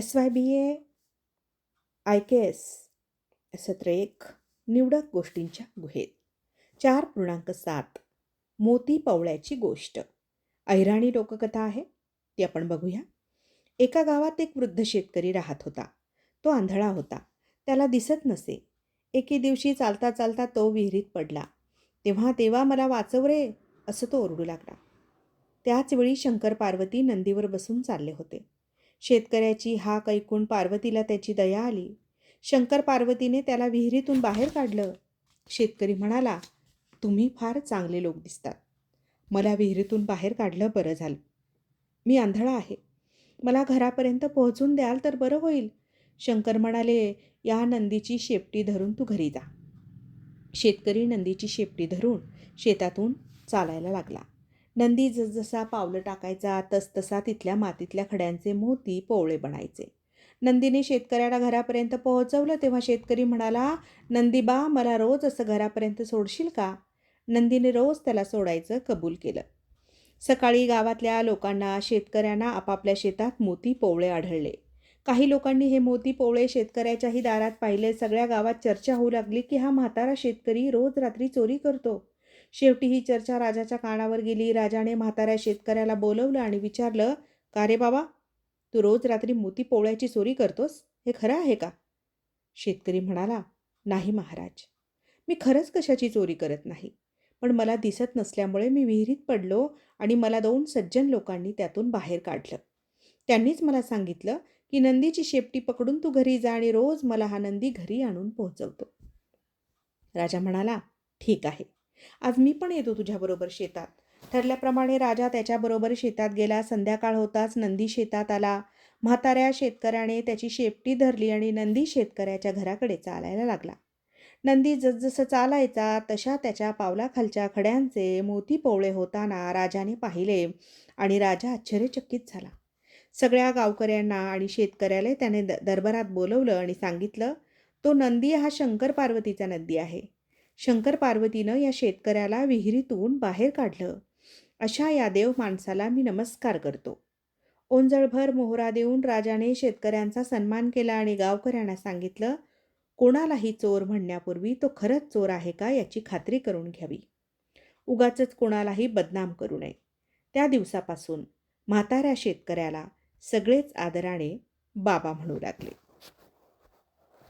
S Y B A I K S सत्र एक निवडक गोष्टींच्या गुहेत. चार पूर्णांक सात मोती पवळ्याची गोष्ट. ऐराणी लोककथा आहे ती आपण बघूया. एका गावात एक वृद्ध शेतकरी राहत होता. तो आंधळा होता. त्याला दिसत नसे. एके दिवशी चालता चालता तो विहिरीत पडला. तेव्हा तेव्हा मला वाचव रे असं तो ओरडू लागला. त्याचवेळी शंकर पार्वती नंदीवर बसून चालले होते. शेतकऱ्याची हाक ऐकून पार्वतीला त्याची दया आली. शंकर पार्वतीने त्याला विहिरीतून बाहेर काढलं. शेतकरी म्हणाला तुम्ही फार चांगले लोक दिसतात. मला विहिरीतून बाहेर काढलं बरं झालं. मी आंधळा आहे. मला घरापर्यंत पोहोचून द्याल तर बरं होईल शंकर म्हणाले या नंदीची शेपटी धरून तू घरी जा शेतकरी नंदीची शेपटी धरून शेतातून चालायला लागला. नंदी जसजसा पावलं टाकायचा तसतसा तिथल्या मातीतल्या खड्यांचे मोती पोवळे बनायचे. नंदीने शेतकऱ्याला घरापर्यंत पोहोचवलं तेव्हा शेतकरी म्हणाला नंदीबा मला रोज असं घरापर्यंत सोडशील का? नंदीने रोज त्याला सोडायचं कबूल केलं. सकाळी गावातल्या लोकांना शेतकऱ्यांना आपापल्या शेतात मोती पोवळे आढळले. काही लोकांनी हे मोती पोवळे शेतकऱ्याच्याही दारात पाहिले. सगळ्या गावात चर्चा होऊ लागली की हा म्हातारा शेतकरी रोज रात्री चोरी करतो. शेवटी ही चर्चा राजाच्या कानावर गेली. राजाने म्हाताऱ्या शेतकऱ्याला बोलवलं आणि विचारलं का रे बाबा? तू रोज रात्री मोती पोवळ्याची चोरी करतोस? हे खरं आहे का? शेतकरी म्हणाला नाही महाराज. मी खरंच कशाची चोरी करत नाही. पण मला दिसत नसल्यामुळे मी विहिरीत पडलो आणि मला दोन सज्जन लोकांनी त्यातून बाहेर काढलं. त्यांनीच मला सांगितलं की नंदीची शेपटी पकडून तू घरी जा आणि रोज मला हा नंदी घरी आणून पोहोचवतो. राजा म्हणाला ठीक आहे. आज मी पण येतो तुझ्याबरोबर शेतात. ठरल्याप्रमाणे राजा त्याच्याबरोबर शेतात गेला. संध्याकाळ होताच नंदी शेतात आला. म्हाताऱ्या शेतकऱ्याने त्याची शेपटी धरली आणि नंदी शेतकऱ्याच्या घराकडे चालायला लागला. नंदी जसजसं चालायचा तशा त्याच्या पावलाखालच्या खड्यांचे मोती पोवळे होताना राजाने पाहिले आणि राजा आश्चर्यचकित झाला. सगळ्या गावकऱ्यांना आणि शेतकऱ्याला त्याने द दरबारात बोलवलं आणि सांगितलं तो नंदी हा शंकर पार्वतीचा नंदी आहे. शंकर पार्वतीनं या शेतकऱ्याला विहिरीतून बाहेर काढलं. अशा या देव माणसाला मी नमस्कार करतो. ओंजळभर मोहरा देऊन राजाने शेतकऱ्यांचा सन्मान केला आणि गावकऱ्यांना सांगितलं कोणालाही चोर म्हणण्यापूर्वी तो खरंच चोर आहे का याची खात्री करून घ्यावी. उगाच कोणालाही बदनाम करू नये. त्या दिवसापासून म्हाताऱ्या शेतकऱ्याला सगळेच आदराने बाबा म्हणू लागले.